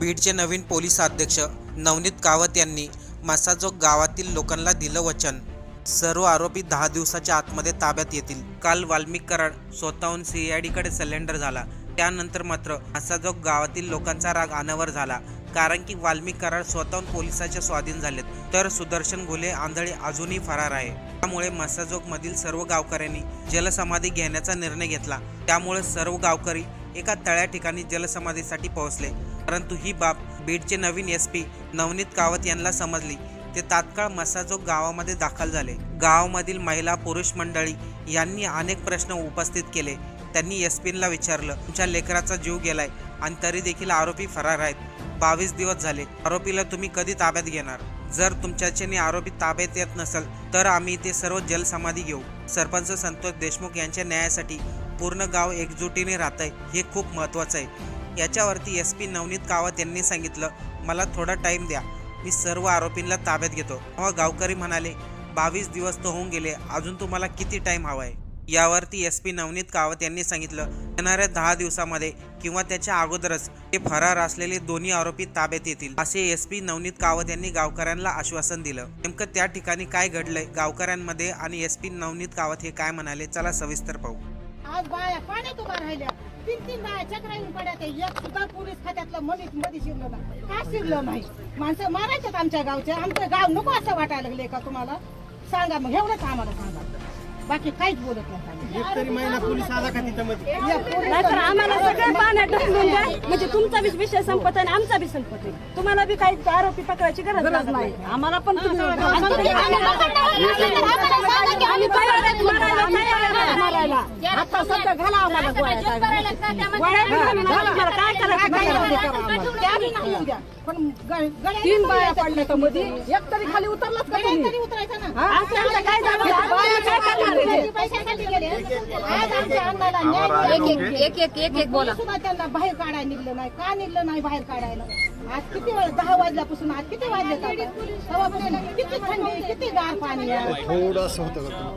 बीडचे नवीन पोलीस अध्यक्ष नवनीत कावत यांनी मसाजोग गावातील लोकांना दिलं वचन. सर्व आरोपी दहा दिवसाच्या आतमध्ये ताब्यात येतील. काल वाल्मिक कराड स्वतःहून सीआयडीकडे सिलेंडर झाला. त्यानंतर मात्र मसाजोग गावातील लोकांचा राग अनावर झाला. कारण की वाल्मिक कराड स्वतःहून पोलिसाच्या स्वाधीन झालेत. तर सुदर्शन घुले आंधळे अजूनही फरार आहे. त्यामुळे मसाजोग मधील सर्व गावकऱ्यांनी जलसमाधी घेण्याचा निर्णय घेतला. त्यामुळे सर्व गावकरी एका तळ्या ठिकाणी जलसमाधीसाठी पोहोचले. परंतु ही बाब बीडचे नवीन एस पी नवनीत कावत यांना समजली. ते तात्काळ मसाजोग गावामध्ये दाखल झाले. गावामधील महिला पुरुष मंडळी यांनी अनेक प्रश्न उपस्थित केले. त्यांनी एस पीला विचारलं तुमच्या लेकराचा जीव गेलाय आणि तरी देखील आरोपी फरार आहेत. बावीस दिवस झाले. आरोपीला तुम्ही कधी ताब्यात घेणार? जर तुमच्याच्याने आरोपी ताब्यात येत नसेल तर आम्ही ते सर्व जलसमाधी घेऊ. सरपंच संतोष देशमुख यांच्या न्यायासाठी पूर्ण गाव एकजुटीने राहत आहे हे खूप महत्त्वाचं आहे. याच्यावरती एस पी नवनीत कावत यांनी सांगितलं मला थोडा टाईम द्या. मी सर्व आरोपींना ताब्यात घेतो. तेव्हा गावकरी म्हणाले बावीस दिवस तर होऊन गेले अजून तुम्हाला किती टाईम हवा आहे यावरती एस पी नवनीत कावत यांनी सांगितलं येणाऱ्या दहा दिवसामध्ये किंवा त्याच्या अगोदरच ते फरार असलेले दोन्ही आरोपी ताब्यात येतील. असे एस पी नवनीत कावत यांनी गावकऱ्यांना आश्वासन दिलं. नेमकं त्या ठिकाणी काय घडलंय गावकऱ्यांमध्ये आणि एस पी नवनीत कावत हे काय म्हणाले चला सविस्तर पाहू. आज बाया पाण्यात उभा राहिल्या. तीन तीन बाया पड्या ते एक सुद्धा पोलीस खात्यातलं मनीत मध्ये शिरलं नाही. का शिरलं नाही? माणसं मारायच्यात आमच्या गावचे. आमचं गाव नको असं वाटायला लागले का तुम्हाला? सांगा मग एवढंच आम्हाला सांगा. बाकी काहीच बोलत नाही आम्हाला सगळं पाण्यात ढकलून द्या. म्हणजे तुमचा बी विषय संपत आहे आणि आमचा बी संपत आहे. तुम्हाला बी काही आरोपी पकडायची गरज नाही. आम्हाला पण तुम्ही आम्ही तयार आहेत मारायला, तयार आहेत मारायला. घाला आम्हाला गोळ्या काय करायचं. पण तीन बाया पडल्या तर मध्ये एक तरी खाली उतरलाच. एक एक एक एक बोला त्यांना बाहेर काढायला निघलं नाही का निघलं नाही बाहेर काढायला आज किती वेळ दहा वाजल्यापासून आज किती वाजले तेव्हापासून किती थंडी किती गार पाणी आहे थोडं असं होतं हा,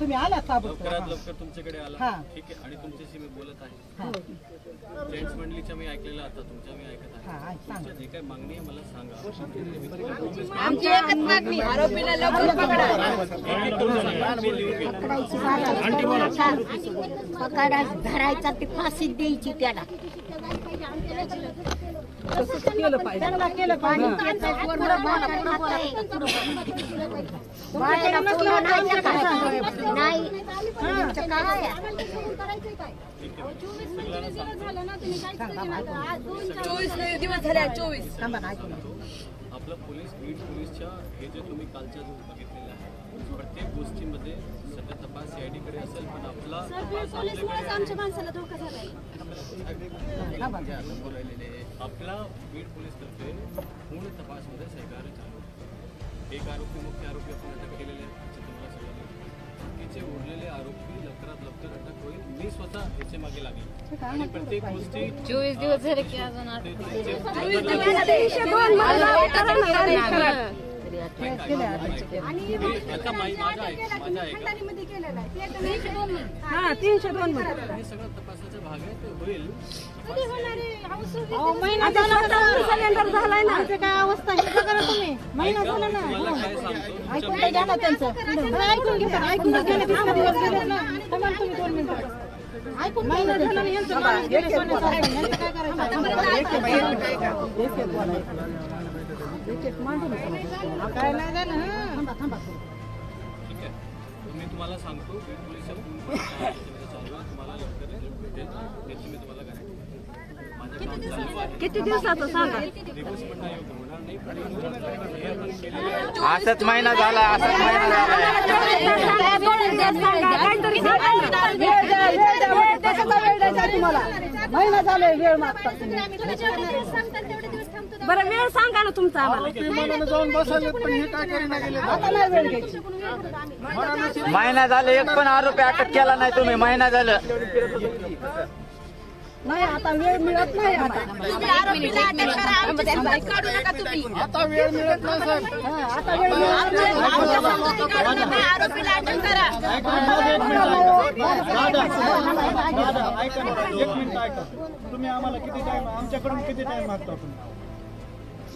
तुम्ही आला ताबडतोब लवकरात लवकर तुमच्याकडे आला. हा. ठीक आहे. आणि तुमच्याशी मी बोलत आहे. जेंट्स मंडळीच्या मी ऐकलेलं आता तुमच्या मी ऐकत आहे. हा तुमच्या जे काही मागणी आहे मला सांगा. आमची एकच मागणी आरोपीला लवकर पकडा. पकडा. धरायचा ते फाशी द्यायची त्याला. त्यांना केलं पाहिजे. बायाला पुरं नाही का? नाही. चोवीस दिवस झाले चोवीस. थांबा ना आपलं पोलीस बीड पोलीसच्या हे जे तुम्ही कालच्या जो बघितलेलं आहे प्रत्येक गोष्टीमध्ये सध्या तपास सीआयडी कडे असेल पण आपला तपास आपल्याकडे जे आता बोलायलेले आहे, आपला बीड पोलीस तर्फे पूर्ण तपासमध्ये सहकार्य चालू आहे. एक आरोपी मुख्य आरोपी आपण अटक केलेले आहेत तुम्हाला आहे. बाकीचे उरलेले आरोपी लवकरात लवकर अटक होईल. मी स्वतः याचे मागे लागेल. आणि प्रत्येक गोष्टी चोवीस दिवस झाले की अजून हे हा तीनशे दोन मध्ये. हे सगळं तपासाचा भाग आहे ते होईल. आता स्वतःहून सिलेंडर झालाय ना. काय अवस्था आहे? ते करा तुम्ही. महिना झाला ना. सांगतो? ऐकून तर घ्या ना त्यांचं. ऐकून घ्या. ऐकून तर घ्या ना. किती दिवस गेले ना. थांबा ना तुम्ही दोन मिनिटं ऐकून महिना झाला ना यांचं माणूस गेले सोन्याचं. यांचं काय करायचं? ठीक आहे. मी तुम्हाला सांगतो तुम्हाला भेटेल. त्याची मी तुम्हाला गॅरंटी किती दिवसाचं सांगा. दिवस पण नाही असंच महिना झाला असंच महिना झाला. महिना झालाय वेळ मागता बरं वेळ सांगा ना तुमचा आम्हाला. विमानानं जाऊन बसायला पण हे काय करीना गेले आता नाही वेळ घ्यायची महिना झाला एक पण आरोपी अटक केला नाही तुम्ही महिना झालं. नाही आता वेळ मिळत नाही आता. वेळ मिळत नाही साहेब. हा, आता वेळ मिळत नाही. ऐका, एक मिनिट ऐका. दादा ऐका ना. एक मिनिट ऐका तुम्ही आम्हाला किती टाइम आमच्याकडून किती टाइम मागता तुम्ही?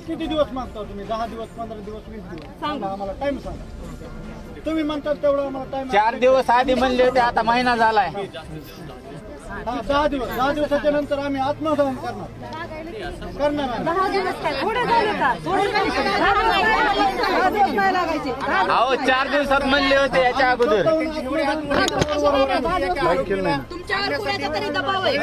किती दिवस मागता तुम्ही दहा दिवस पंधरा दिवस वीस दिवस सांगा आम्हाला टाइम सांगा. तुम्ही म्हणतात तेवढं आम्हाला टाइम चार दिवस आधी म्हणले होते आता महिना झालाय. हा दहा दिवस दहा दिवसाच्या नंतर आम्ही आत्मदहन करणार. अहो चार दिवसात म्हणले होते याच्या अगोदर तुमच्यावर कुणाचा तरी दबाव आहे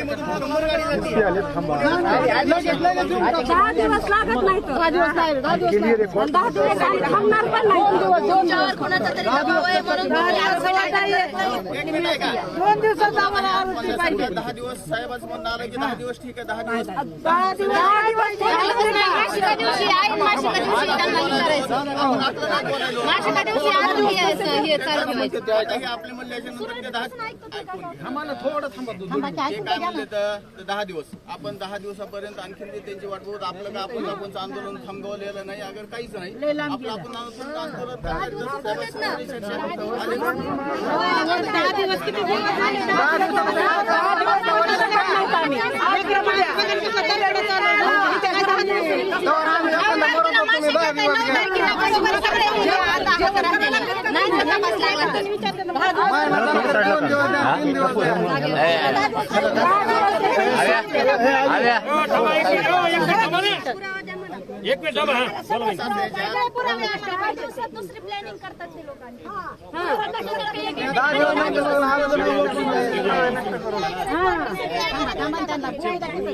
दहा दिवस लागत नाही दहा दिवस नाही दहा दिवस नाही दहा दिवस आम्ही थांबणार पण नाही तुमच्यावर कुणाचा तरी दबाव आहे म्हणून तुम्ही आरोपी टाकताय. दोन दिवसात आम्हाला आरोपी पाहिजे दहा दिवस साहेबाचं म्हणणं आलं की दहा दिवस ठीक आहे दहा दिवस दहा दिवस मासिका दिवशी आहे मासिका दिवशी त्यांना हे करायचं मासिका दिवशी अजून हे हे चालू ठेवायचं. आपले म्हणल्याच्या नंतर दहा आम्हाला थोडं थांबा ते काय म्हणले तर दहा दिवस आपण दहा दिवसापर्यंत आणखी ते त्यांची वाट बघत आपलं का आपण आपण आंदोलन थांबवलेलं नाही अगर काहीच नाही आपलं आपण आंदोलन आंदोलन दहा दिवस दहा एक मिनिट दिवसात दुसरी प्लॅनिंग करतात. నమ్మంతా బాగుంది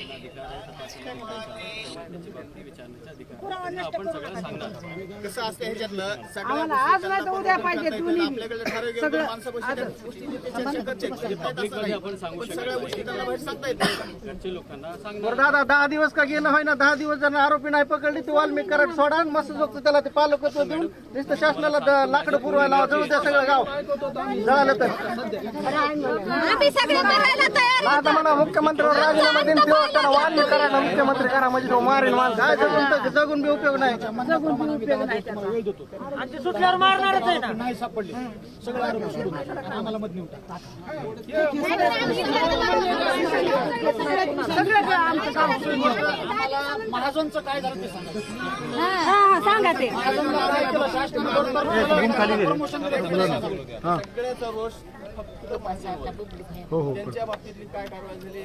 त्यांना अधिकार आहे त्याची विचारण्याचा अधिकार आहे. त्यांना आपण सगळं सांगणार कसं असतं ह्याच्यातलं आम्हाला आज नाही तर उद्या पाहिजे आपल्याकडे माणसापाशी त्या ते चर्चा आपण सांगू सगळ्या गोष्टी त्यांना बाहेर सांगता येत नाही. लोकांना सांगणार बरं दादा दहा दिवस का गेलं होय ना दहा दिवस जर आरोपी नाही पकडली ते वाल्मिक कराड सोडा आणि मस्त जोगत त्याला ते पालकत्व देऊन नुसतं शासनाला द- लाकडं पुरवायला जळू द्या सगळं गाव जळालं तर आम्ही सगळे तयार आता म्हणा मुख्यमंत्र्यावर राजीनामा देऊन करायला मुख्यमंत्री करा म्हणजे तो काय जगून तर- जगून बी उपयोग नाही. जगून बी उपयोग नाही नाही सापडले. सगळं आरोपी सोडून द्या. आणि आम्हाला मत नेऊन टाका. महाजनचं काय झालं ते सांगा. हा हा सांगा ते.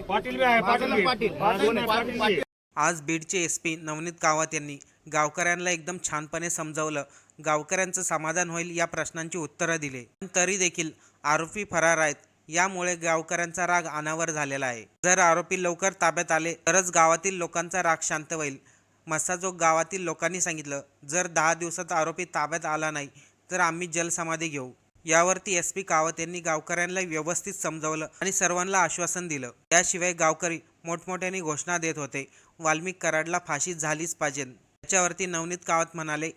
पाटील पाटील पाटील. पाटील आज बीडचे एस पी नवनीत कावत यांनी गावकऱ्यांना एकदम छानपणे समजावलं. गावकऱ्यांचं समाधान होईल या प्रश्नांची उत्तरं दिले. पण तरी देखील आरोपी फरार आहेत. यामुळे गावकऱ्यांचा राग अनावर झालेला आहे. जर आरोपी लवकर ताब्यात आले तरच गावातील लोकांचा राग शांत होईल. मस्साजोग गावातील लोकांनी सांगितलं जर दहा दिवसात आरोपी ताब्यात आला नाही तर आम्ही जलसमाधी घेऊ. यावरती एस पी कावत यांनी गावकऱ्यांना व्यवस्थित समजावलं आणि सर्वांना आश्वासन दिलं. त्याशिवाय गावकरी मोठमोठ्याने घोषणा देत होते. वाल्मिक कराडला फाशी झालीच पाहिजे. त्याच्यावरती नवनीत कावत म्हणाले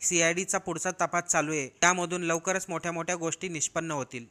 सीआयडीचा पुढचा तपास चालू आहे. त्यामधून लवकरच मोठ्या मोठ्या गोष्टी निष्पन्न होतील.